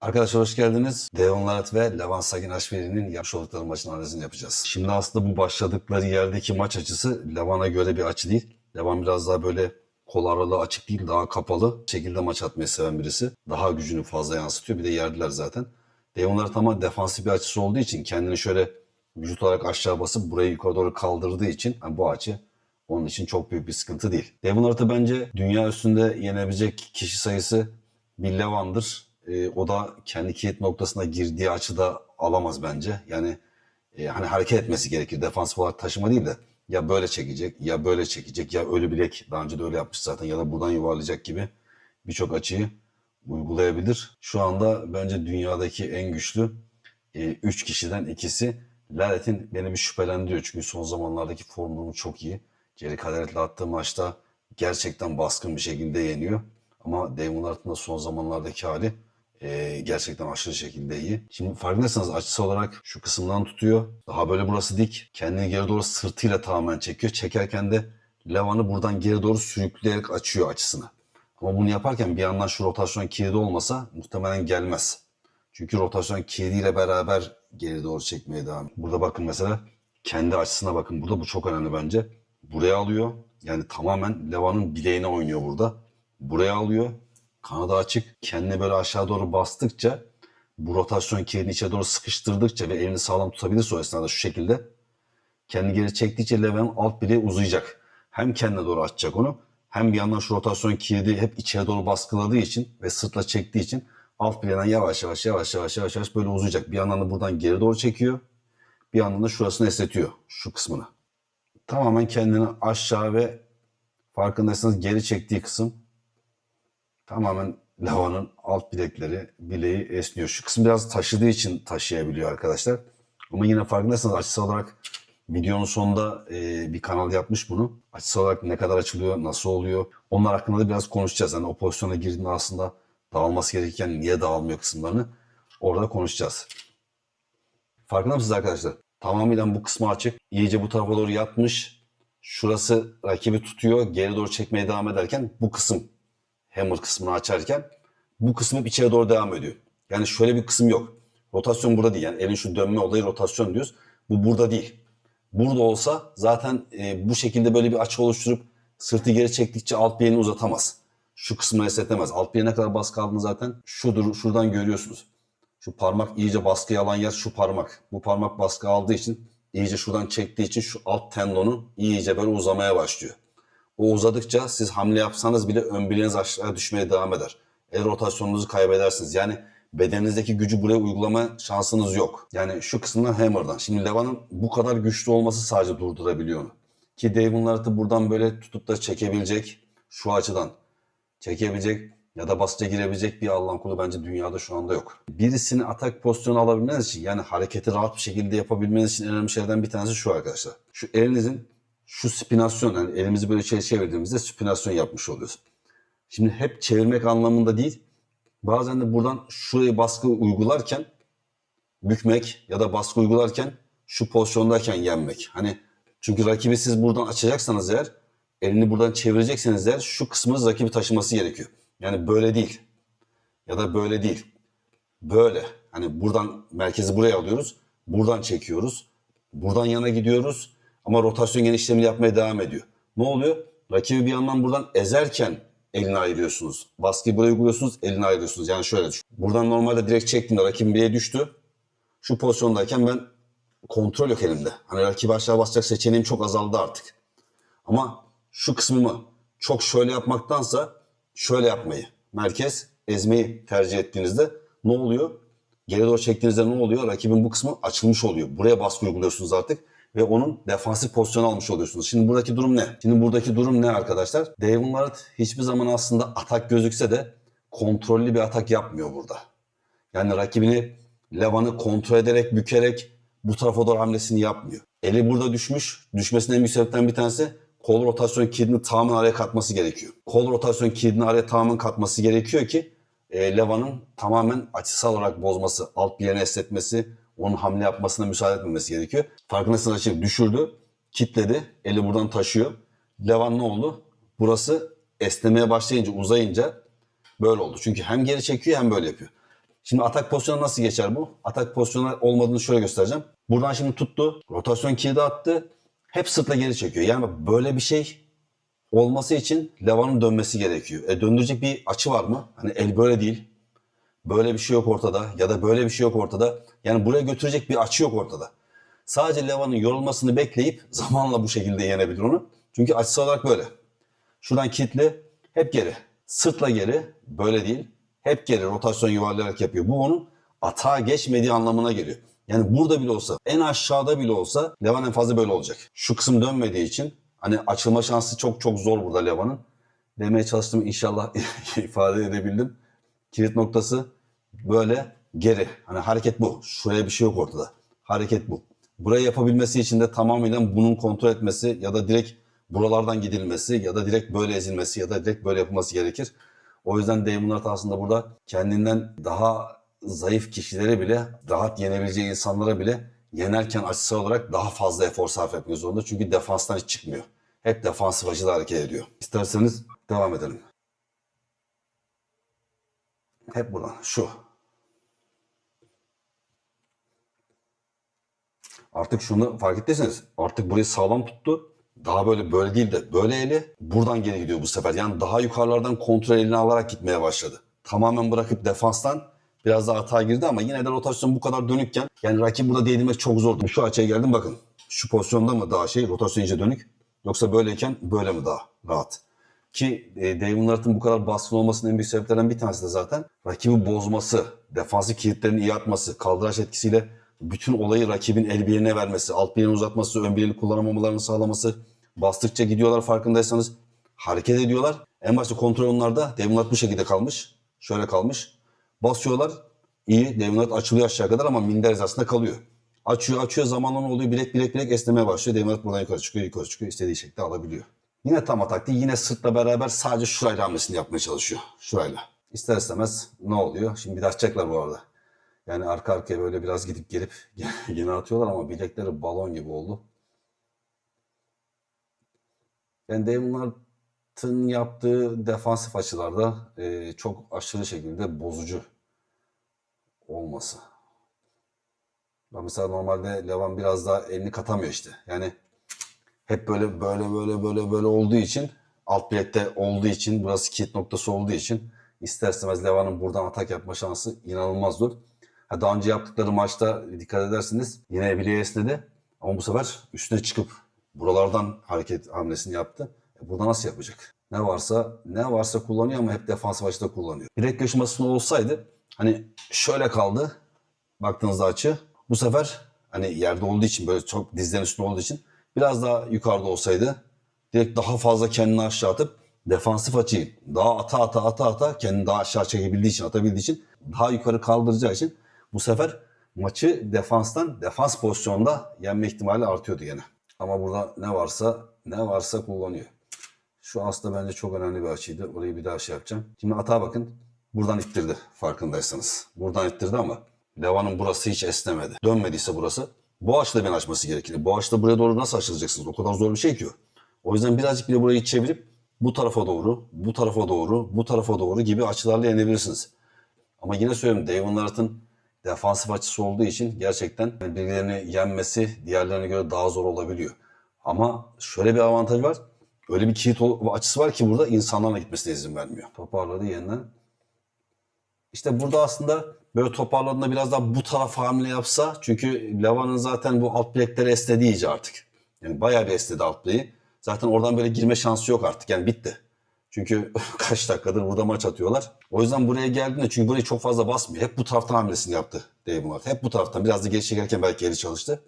Arkadaşlar hoş geldiniz. Devon Larat ve Levan Sagin Aşveri'nin yapmış oldukları maçın analizini yapacağız. Şimdi aslında bu başladıkları yerdeki maç açısı Levan'a göre bir açı değil. Levan biraz daha böyle kol aralığı açık değil, daha kapalı şekilde maç atmayı seven birisi. Daha gücünü fazla yansıtıyor. Bir de yerdiler zaten. Devon Larat ama defansif bir açısı olduğu için kendini şöyle vücut olarak aşağı basıp burayı yukarı doğru kaldırdığı için yani bu açı onun için çok büyük bir sıkıntı değil. Devon Larat'ı bence dünya üstünde yenebilecek kişi sayısı bir Levan'dır. Ee, o da kendi kilit noktasına girdiği açıda alamaz bence. Yani e, hani hareket etmesi gerekir. Defansif olarak taşıma değil de ya böyle çekecek ya böyle çekecek ya ölü bilek daha önce de öyle yapmış zaten ya da buradan yuvarlayacak gibi birçok açıyı uygulayabilir. Şu anda bence dünyadaki en güçlü 3 kişiden ikisi. Laret'in beni bir şüphelendiriyor çünkü son zamanlardaki form durumu çok iyi. Jerry Cadaret'le attığı maçta gerçekten baskın bir şekilde yeniyor. Ama Damon Lard'ın da son zamanlardaki hali e, gerçekten aşırı şekilde iyi. Şimdi farkındaysanız açısı olarak şu kısımdan tutuyor. Daha böyle burası dik. Kendini geri doğru sırtıyla tamamen çekiyor. Çekerken de Levan'ı buradan geri doğru sürükleyerek açıyor açısını. Ama bunu yaparken bir yandan şu rotasyon kilidi olmasa muhtemelen gelmez. Çünkü rotasyon kilidiyle beraber geri doğru çekmeye devam. Burada bakın mesela kendi açısına bakın. Burada bu çok önemli bence. Buraya alıyor. Yani tamamen Levan'ın bileğine oynuyor burada. Buraya alıyor. Kanadı açık. Kendini böyle aşağı doğru bastıkça bu rotasyon kilidini içe doğru sıkıştırdıkça ve elini sağlam tutabilirse o esnada şu şekilde kendi geri çektikçe Levan'ın alt bileği uzayacak. Hem kendine doğru açacak onu hem bir yandan şu rotasyon kilidi hep içeri doğru baskıladığı için ve sırtla çektiği için alt bileğinden yavaş yavaş yavaş yavaş yavaş yavaş böyle uzayacak. Bir yandan da buradan geri doğru çekiyor. Bir yandan da şurasını esnetiyor. Şu kısmını. Tamamen kendini aşağı ve farkındaysanız geri çektiği kısım tamamen lavanın alt bilekleri, bileği esniyor. Şu kısım biraz taşıdığı için taşıyabiliyor arkadaşlar. Ama yine farkındaysanız açısal olarak videonun sonunda e, bir kanal yapmış bunu. Açısal olarak ne kadar açılıyor, nasıl oluyor? Onlar hakkında da biraz konuşacağız. Yani o pozisyona girdiğinde aslında dağılması gerekirken niye dağılmıyor kısımlarını orada konuşacağız. Farkında mısınız arkadaşlar? Tamamıyla bu kısmı açık. İyice bu tarafa doğru yatmış. Şurası rakibi tutuyor. Geri doğru çekmeye devam ederken bu kısım hammer kısmını açarken bu kısım hep içeri doğru devam ediyor. Yani şöyle bir kısım yok. Rotasyon burada değil. Yani elin şu dönme olayı rotasyon diyoruz. Bu burada değil. Burada olsa zaten e, bu şekilde böyle bir açı oluşturup sırtı geri çektikçe alt bileğini uzatamaz. Şu kısmını esnetemez. Alt bileğe kadar baskı aldığını zaten şudur, şuradan görüyorsunuz. Şu parmak iyice baskıyı alan yer şu parmak. Bu parmak baskı aldığı için iyice şuradan çektiği için şu alt tendonun iyice böyle uzamaya başlıyor. O uzadıkça siz hamle yapsanız bile ön bileğiniz aşağı düşmeye devam eder. El rotasyonunuzu kaybedersiniz. Yani bedeninizdeki gücü buraya uygulama şansınız yok. Yani şu kısımdan hammer'dan. Şimdi Levan'ın bu kadar güçlü olması sadece durdurabiliyor onu. Ki Devon Larratt'ı buradan böyle tutup da çekebilecek şu açıdan çekebilecek ya da basınca girebilecek bir Allah'ın kulu bence dünyada şu anda yok. Birisini atak pozisyonu alabilmeniz için yani hareketi rahat bir şekilde yapabilmeniz için en önemli şeylerden bir tanesi şu arkadaşlar. Şu elinizin şu spinasyon yani elimizi böyle şey çevirdiğimizde spinasyon yapmış oluyoruz. Şimdi hep çevirmek anlamında değil. Bazen de buradan şuraya baskı uygularken bükmek ya da baskı uygularken şu pozisyondayken yenmek. Hani çünkü rakibi siz buradan açacaksanız eğer elini buradan çevirecekseniz eğer şu kısmınız rakibi taşıması gerekiyor. Yani böyle değil. Ya da böyle değil. Böyle. Hani buradan merkezi buraya alıyoruz. Buradan çekiyoruz. Buradan yana gidiyoruz. Ama rotasyon genişlemini yapmaya devam ediyor. Ne oluyor? Rakibi bir yandan buradan ezerken elini ayırıyorsunuz. Baskıyı buraya uyguluyorsunuz, elini ayırıyorsunuz. Yani şöyle düşün. Buradan normalde direkt çektiğimde rakibim bileğe düştü. Şu pozisyondayken ben kontrol yok elimde. Hani rakibi aşağı basacak seçeneğim çok azaldı artık. Ama şu kısmımı çok şöyle yapmaktansa şöyle yapmayı, merkez ezmeyi tercih ettiğinizde ne oluyor? Geri doğru çektiğinizde ne oluyor? Rakibin bu kısmı açılmış oluyor. Buraya baskı uyguluyorsunuz artık ve onun defansif pozisyonu almış oluyorsunuz. Şimdi buradaki durum ne? Şimdi buradaki durum ne arkadaşlar? Devon Larratt hiçbir zaman aslında atak gözükse de kontrollü bir atak yapmıyor burada. Yani rakibini Levan'ı kontrol ederek, bükerek bu tarafa doğru hamlesini yapmıyor. Eli burada düşmüş. Düşmesinin en büyük sebeplerinden bir tanesi kol rotasyon kilidini tamamen araya katması gerekiyor. Kol rotasyon kilidini araya tamamen katması gerekiyor ki e, Levan'ın tamamen açısal olarak bozması, alt bileğini esnetmesi, onun hamle yapmasına müsaade etmemesi gerekiyor. Farkındaysanız rakip düşürdü, kitledi, eli buradan taşıyor. Levan ne oldu? Burası esnemeye başlayınca, uzayınca böyle oldu. Çünkü hem geri çekiyor hem böyle yapıyor. Şimdi atak pozisyonu nasıl geçer bu? Atak pozisyonu olmadığını şöyle göstereceğim. Buradan şimdi tuttu. Rotasyon kilidi attı. Hep sırtla geri çekiyor. Yani böyle bir şey olması için levanın dönmesi gerekiyor. E döndürecek bir açı var mı? Hani el böyle değil. Böyle bir şey yok ortada ya da böyle bir şey yok ortada. Yani buraya götürecek bir açı yok ortada. Sadece levanın yorulmasını bekleyip zamanla bu şekilde yenebilir onu. Çünkü açısı olarak böyle. Şuradan kilitli, hep geri. Sırtla geri, böyle değil. Hep geri rotasyon yuvarlayarak yapıyor. Bu onun atağa geçmediği anlamına geliyor. Yani burada bile olsa, en aşağıda bile olsa Levan en fazla böyle olacak. Şu kısım dönmediği için hani açılma şansı çok çok zor burada Levan'ın. Demeye çalıştım inşallah ifade edebildim. Kilit noktası böyle geri. Hani hareket bu. Şuraya bir şey yok ortada. Hareket bu. Burayı yapabilmesi için de tamamıyla bunun kontrol etmesi ya da direkt buralardan gidilmesi ya da direkt böyle ezilmesi ya da direkt böyle yapılması gerekir. O yüzden Damon Hart aslında burada kendinden daha zayıf kişileri bile rahat yenebileceği insanlara bile yenerken açısal olarak daha fazla efor sarf etmek zorunda. Çünkü defanstan hiç çıkmıyor. Hep defansif açıda hareket ediyor. İsterseniz devam edelim. Hep buradan. Şu. Artık şunu fark ettiyseniz artık burayı sağlam tuttu. Daha böyle böyle değil de böyle eli buradan geri gidiyor bu sefer. Yani daha yukarılardan kontrol eline alarak gitmeye başladı. Tamamen bırakıp defanstan biraz daha hata girdi ama yine de rotasyon bu kadar dönükken yani rakip burada değdirmek çok zordu. Şu açıya geldim bakın. Şu pozisyonda mı daha şey rotasyon iyice dönük yoksa böyleyken böyle mi daha rahat? Ki e, Damon Lillard'ın bu kadar baskın olmasının en büyük sebeplerinden bir tanesi de zaten rakibi bozması, defansif kilitlerini iyi atması, kaldıraç etkisiyle bütün olayı rakibin el bileğine vermesi, alt bileğini uzatması, ön bileğini kullanamamalarını sağlaması. Bastıkça gidiyorlar farkındaysanız. Hareket ediyorlar. En başta kontrol onlarda. Damon Lillard bu şekilde kalmış. Şöyle kalmış. Basıyorlar. iyi. Damon Lillard açılıyor aşağı kadar ama minder hizasında kalıyor. Açıyor açıyor zamanla ne oluyor? Bilek bilek bilek esnemeye başlıyor. Damon Lillard buradan yukarı çıkıyor yukarı çıkıyor. istediği şekilde alabiliyor. Yine tam atak değil. Yine sırtla beraber sadece şurayla hamlesini yapmaya çalışıyor. Şurayla. İster istemez ne oluyor? Şimdi bir de açacaklar bu arada. Yani arka arkaya böyle biraz gidip gelip yine atıyorlar ama bilekleri balon gibi oldu. Yani Damon Lillard'ın yaptığı defansif açılarda e, çok aşırı şekilde bozucu olması. Ben mesela normalde Levan biraz daha elini katamıyor işte. Yani hep böyle böyle böyle böyle böyle olduğu için alt bilekte olduğu için burası kilit noktası olduğu için ister istemez Levan'ın buradan atak yapma şansı inanılmaz zor. Ha, daha önce yaptıkları maçta dikkat edersiniz yine bileğe esnedi ama bu sefer üstüne çıkıp buralardan hareket hamlesini yaptı. E, burada nasıl yapacak? Ne varsa ne varsa kullanıyor ama hep defansif açıda kullanıyor. Bilek göçmesinde olsaydı hani şöyle kaldı baktığınızda açı. Bu sefer hani yerde olduğu için böyle çok dizlerin üstünde olduğu için biraz daha yukarıda olsaydı direkt daha fazla kendini aşağı atıp defansif açıyı daha ata ata ata ata kendini daha aşağı çekebildiği için atabildiği için daha yukarı kaldıracağı için bu sefer maçı defanstan defans pozisyonda yenme ihtimali artıyordu gene. Ama burada ne varsa ne varsa kullanıyor. Şu aslında bence çok önemli bir açıydı. Orayı bir daha şey yapacağım. Şimdi atağa bakın. Buradan ittirdi farkındaysanız. Buradan ittirdi ama Levan'ın burası hiç esnemedi. Dönmediyse burası. Açıda ben açması gerekir. Açıda buraya doğru nasıl açılacaksınız? O kadar zor bir şey ki o. Yüzden birazcık bile burayı çevirip bu tarafa doğru, bu tarafa doğru, bu tarafa doğru gibi açılarla yenebilirsiniz. Ama yine söylüyorum Damon Lillard'ın defansif açısı olduğu için gerçekten birilerini yenmesi diğerlerine göre daha zor olabiliyor. Ama şöyle bir avantaj var. Öyle bir kilit açısı var ki burada insanlarla gitmesine izin vermiyor. Toparladı yeniden. İşte burada aslında böyle toparladığında biraz daha bu tarafa hamle yapsa çünkü Levan'ın zaten bu alt bilekleri esnedi iyice artık. Yani bayağı bir esnedi alt bileği. Zaten oradan böyle girme şansı yok artık yani bitti. Çünkü kaç dakikadır burada maç atıyorlar. O yüzden buraya geldiğinde çünkü burayı çok fazla basmıyor. Hep bu taraftan hamlesini yaptı Damon Hart. Hep bu taraftan. Biraz da geri çekerken belki geri çalıştı.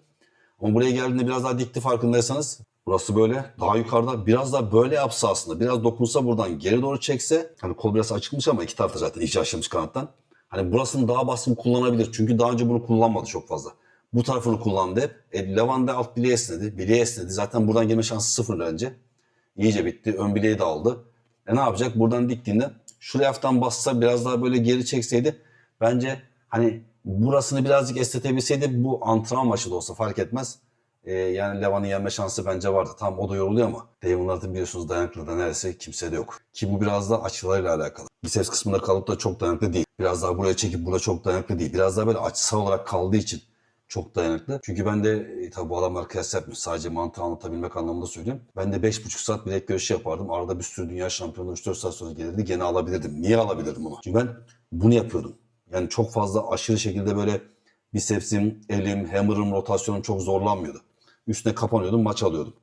Ama buraya geldiğinde biraz daha dikti farkındaysanız. Burası böyle daha yukarıda biraz daha böyle yapsa aslında biraz dokunsa buradan geri doğru çekse hani kol biraz açılmış ama iki tarafta zaten iyice açılmış kanattan. Hani burasını daha baskın kullanabilir. Çünkü daha önce bunu kullanmadı çok fazla. Bu tarafını kullandı hep. E, Levan da alt bileğe esnedi. Bileğe esnedi. Zaten buradan gelme şansı sıfır bence. İyice bitti. Ön bileği de aldı. E ne yapacak? Buradan diktiğinde şuraya hafiften bassa biraz daha böyle geri çekseydi bence hani burasını birazcık esnetebilseydi bu antrenman maçı da olsa fark etmez. E, yani Levan'ın yenme şansı bence vardı. Tam o da yoruluyor ama Devon Lillard'ın biliyorsunuz dayanıklı da neredeyse kimsede yok. Ki bu biraz da açılarıyla alakalı. Biceps kısmında kalıp da çok dayanıklı değil. Biraz daha buraya çekip burada çok dayanıklı değil. Biraz daha böyle açısal olarak kaldığı için çok dayanıklı. Çünkü ben de e, tabi bu adamlar kıyas yapmıyor. Sadece mantığı anlatabilmek anlamında söylüyorum. Ben de 5,5 saat bilek görüşü yapardım. Arada bir sürü dünya şampiyonluğu 3-4 saat sonra gelirdi. Gene alabilirdim. Niye alabilirdim ama? Çünkü ben bunu yapıyordum. Yani çok fazla aşırı şekilde böyle bisepsim, elim, hammer'ım, rotasyonum çok zorlanmıyordu. Üstüne kapanıyordum, maç alıyordum.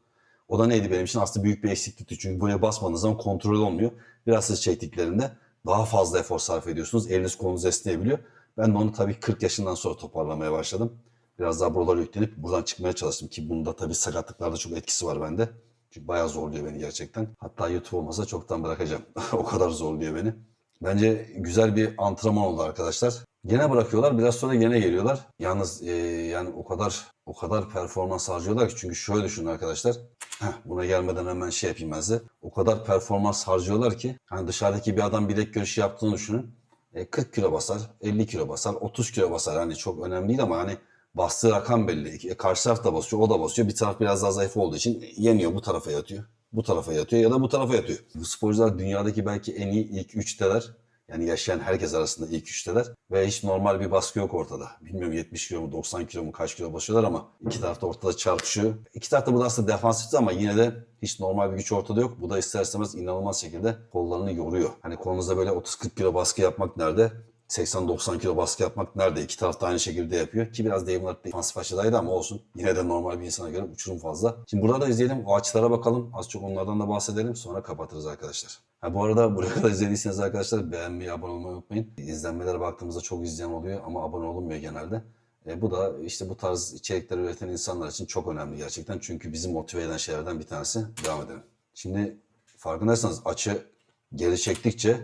O da neydi benim için? Aslında büyük bir eksiklikti. Çünkü buraya basmadığınız zaman kontrol olmuyor. Biraz siz çektiklerinde daha fazla efor sarf ediyorsunuz. Eliniz kolunuz esneyebiliyor. Ben de onu tabii 40 yaşından sonra toparlamaya başladım. Biraz daha buralara yüklenip buradan çıkmaya çalıştım ki bunda tabii sakatlıklarda çok etkisi var bende. Çünkü bayağı zorluyor beni gerçekten. Hatta YouTube olmasa çoktan bırakacağım. o kadar zorluyor beni. Bence güzel bir antrenman oldu arkadaşlar. Gene bırakıyorlar biraz sonra gene geliyorlar. Yalnız e, yani o kadar o kadar performans harcıyorlar ki çünkü şöyle düşünün arkadaşlar. Heh, buna gelmeden hemen şey yapayım ben size. O kadar performans harcıyorlar ki hani dışarıdaki bir adam bilek görüşü yaptığını düşünün. E, 40 kilo basar, 50 kilo basar, 30 kilo basar. Hani çok önemli değil ama hani bastığı rakam belli. E, karşı taraf da basıyor, o da basıyor. Bir taraf biraz daha zayıf olduğu için yemiyor, bu tarafa yatıyor. Bu tarafa yatıyor ya da bu tarafa yatıyor. Bu sporcular dünyadaki belki en iyi ilk üçteler. Yani yaşayan herkes arasında ilk üçteler. Ve hiç normal bir baskı yok ortada. Bilmiyorum 70 kilo mu 90 kilo mu kaç kilo basıyorlar ama iki tarafta ortada çarpışıyor. İki tarafta burada aslında defansif ama yine de hiç normal bir güç ortada yok. Bu da ister istemez inanılmaz şekilde kollarını yoruyor. Hani kolunuzda böyle 30-40 kilo baskı yapmak nerede? 80-90 kilo baskı yapmak nerede? İki taraf da aynı şekilde yapıyor. Ki biraz Dave Lillard defansif açıdaydı ama olsun. Yine de normal bir insana göre uçurum fazla. Şimdi burada da izleyelim. O açılara bakalım. Az çok onlardan da bahsedelim. Sonra kapatırız arkadaşlar. Ha, bu arada buraya kadar izlediyseniz arkadaşlar beğenmeyi, abone olmayı unutmayın. İzlenmelere baktığımızda çok izleyen oluyor ama abone olunmuyor genelde. E, bu da işte bu tarz içerikler üreten insanlar için çok önemli gerçekten. Çünkü bizi motive eden şeylerden bir tanesi. Devam edelim. Şimdi farkındaysanız açı geri çektikçe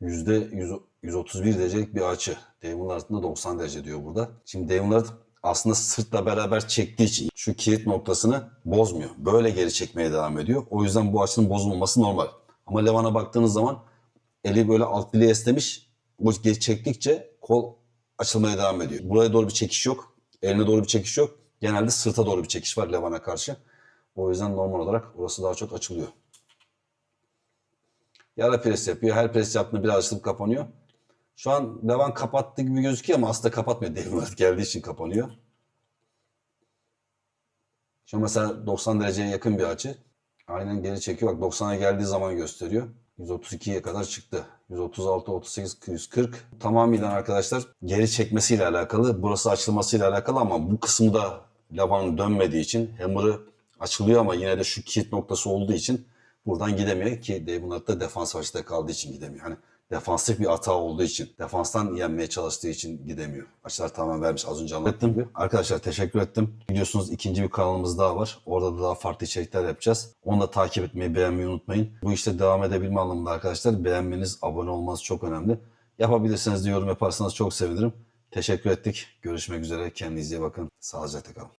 yüzde yüz- 131 derecelik bir açı. Damon Lillard'ın da 90 derece diyor burada. Şimdi Damon aslında sırtla beraber çektiği için şu kilit noktasını bozmuyor. Böyle geri çekmeye devam ediyor. O yüzden bu açının bozulmaması normal. Ama Levan'a baktığınız zaman eli böyle alt bileği esnemiş. Bu çektikçe kol açılmaya devam ediyor. Buraya doğru bir çekiş yok. Eline doğru bir çekiş yok. Genelde sırta doğru bir çekiş var Levan'a karşı. O yüzden normal olarak orası daha çok açılıyor. Yara pres yapıyor. Her pres yaptığında biraz açılıp kapanıyor. Şu an Levan kapattı gibi gözüküyor ama aslında kapatmıyor. Devlet geldiği için kapanıyor. Şu an mesela 90 dereceye yakın bir açı. Aynen geri çekiyor. Bak 90'a geldiği zaman gösteriyor. 132'ye kadar çıktı. 136, 38, 140. Tamamıyla arkadaşlar geri çekmesiyle alakalı. Burası açılmasıyla alakalı ama bu kısmı da Levan'ın dönmediği için hammer'ı açılıyor ama yine de şu kilit noktası olduğu için buradan gidemiyor ki Dave da defans açıda kaldığı için gidemiyor. Hani defansif bir hata olduğu için, defanstan yenmeye çalıştığı için gidemiyor. Açılar tamamen vermiş. Az önce anlattım. Arkadaşlar teşekkür ettim. Biliyorsunuz ikinci bir kanalımız daha var. Orada da daha farklı içerikler yapacağız. Onu da takip etmeyi, beğenmeyi unutmayın. Bu işte devam edebilme anlamında arkadaşlar beğenmeniz, abone olmanız çok önemli. Yapabilirseniz de yorum yaparsanız çok sevinirim. Teşekkür ettik. Görüşmek üzere. Kendinize iyi bakın. Sağlıcakla kalın.